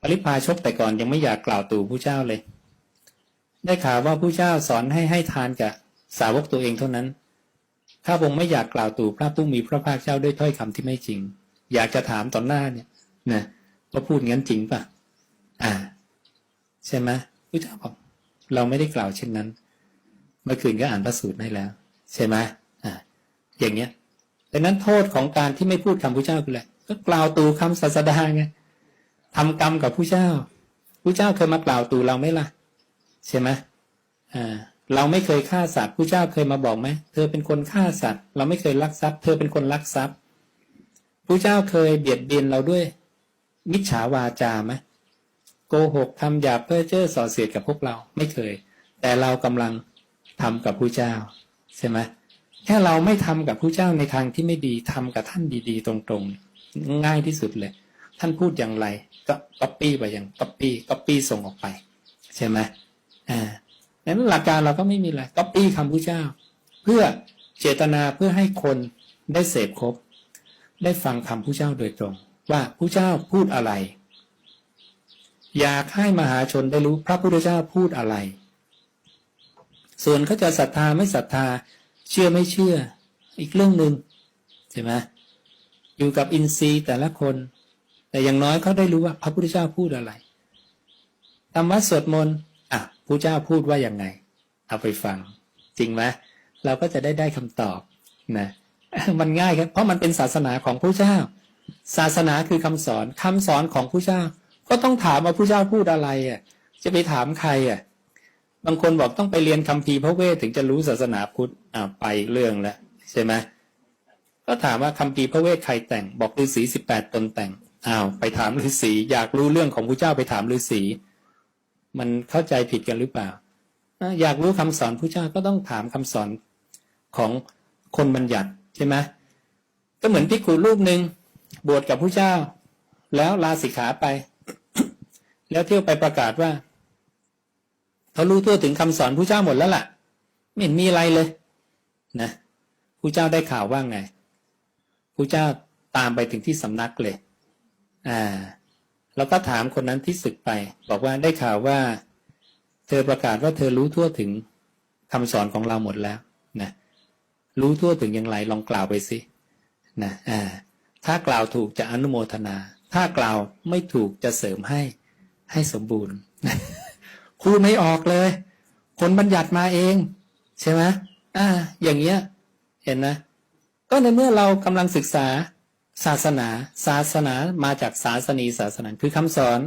ปริพาชกแต่ก่อนยังไม่อยากกล่าวตู่ผู้เจ้าเลย ได้ข่าวว่าผู้เจ้าสอนให้ให้ทานกับสาวกตัวเองเท่านั้น ข้าพงไม่อยากกล่าวตู่พระผู้มีพระภาคเจ้าด้วยถ้อยคำที่ไม่จริง อยากจะถามต่อหน้าเนี่ยนะว่าพูดงั้นจริงป่ะอ่า ใช่ไหมพระเจ้าบอกเราไม่ได้กล่าวเช่นนั้น เมื่อคืนก็อ่านพระสูตรให้แล้ว ใช่ไหมอ่า อย่างเงี้ยดังนั้นโทษของการที่ไม่พูดคำพระเจ้าคืออะไรก็กล่าวตู่คำศาสดาไง ทำกรรมกับผู้เจ้าผู้เจ้าเคยมากล่าวตู่เราไหมล่ะ ใช่ไหมอ่าเราไม่เคยฆ่าสัตว์ผู้เจ้าเคยมาบอกไหมเธอเป็นคนฆ่าสัตว์ เราไม่เคยลักทรัพย์ เธอเป็นคนลักทรัพย์ผู้เจ้าเคยเบียดเบียนเราด้วยมิจฉาวาจาไหมโกหกทำหยาบเพื่อเจ้อส่อเสียดกับพวกเราไม่เคย แต่เรากำลังทำกับผู้เจ้าใช่ไหมแค่เราไม่ทำกับผู้เจ้าในทางที่ไม่ดีทำกับท่านดีๆ ตรงๆ ง่ายที่สุดเลย ท่านพูดอย่างไร ก็ก๊อปปี้ไปอย่างก๊อปปี้ก๊อปปี้ส่งออกไป ใช่ไหมอ่านั้นหลักการเราก็ไม่มีอะไรก๊อปปี้คำผู้เจ้า เพื่อเจตนาเพื่อให้คนได้เสพครบ ได้ฟังคำผู้เจ้าโดยตรง ว่าผู้เจ้าพูดอะไร อยากให้มหาชนได้รู้พระพุทธเจ้าพูดอะไร ส่วนเขาจะศรัทธาไม่ศรัทธาเชื่อไม่เชื่อ อีกเรื่องหนึ่งใช่ไหมอยู่กับอินทรีย์แต่ละคน แต่อย่างน้อยเขาได้รู้ว่าพระพุทธเจ้าพูดอะไรธรรมะสวดมนต์อะพระเจ้าพูดว่าอย่างไง เอาไปฟัง จริงไหมเราก็จะได้ได้คำตอบนะมันง่ายครับ เพราะมันเป็นศาสนาของผู้เจ้า ศาสนาคือคำสอนคำสอนของผู้เจ้า ก็ต้องถามว่าผู้เจ้าพูดอะไรอะ จะไปถามใครอะบางคนบอกต้องไปเรียนคัมภีร์พระเวทถึงจะรู้ศาสนาพุทธอ่าไปเรื่องแล้วใช่ไหมก็ถามว่าคัมภีร์พระเวทใครแต่ง บอกฤาษีสิบแปดตนแต่ง อ้าวไปถามฤาษีอยากรู้เรื่องของผู้เจ้าไปถามฤาษีมันเข้าใจผิดกันหรือเปล่า อยากรู้คำสอนผู้เจ้าก็ต้องถามคำสอนของคนบัญญัติใช่ไหมก็เหมือนพิกขุรูปหนึ่งบวชกับผู้เจ้า แล้วลาสิกขาไป แล้วเที่ยวไปประกาศว่าเขารู้ทั่วถึงคำสอนผู้เจ้าหมดแล้วล่ะ ไม่เห็นมีอะไรเลย นะผู้เจ้าได้ข่าวว่าไงผู้เจ้าตามไปถึงที่สำนักเลย อ่าแล้วก็ถามคนนั้นที่ศึกไป บอกว่าได้ข่าวว่า เธอประกาศว่าเธอรู้ทั่วถึงคำสอนของเราหมดแล้วนะรู้ทั่วถึงอย่างไรลองกล่าวไปสินะอ่าถ้ากล่าวถูกจะอนุโมทนา ถ้ากล่าวไม่ถูกจะเสริมให้ให้สมบูรณ์พูไม่ออกเลย คนบัญญัติมาเอง ใช่ไหมอ่า อย่างเงี้ย เห็นนะ ก็ในเมื่อเรากำลังศึกษา ศาสนา ศาสนามาจากศาสนีศาสนาคือคำสอน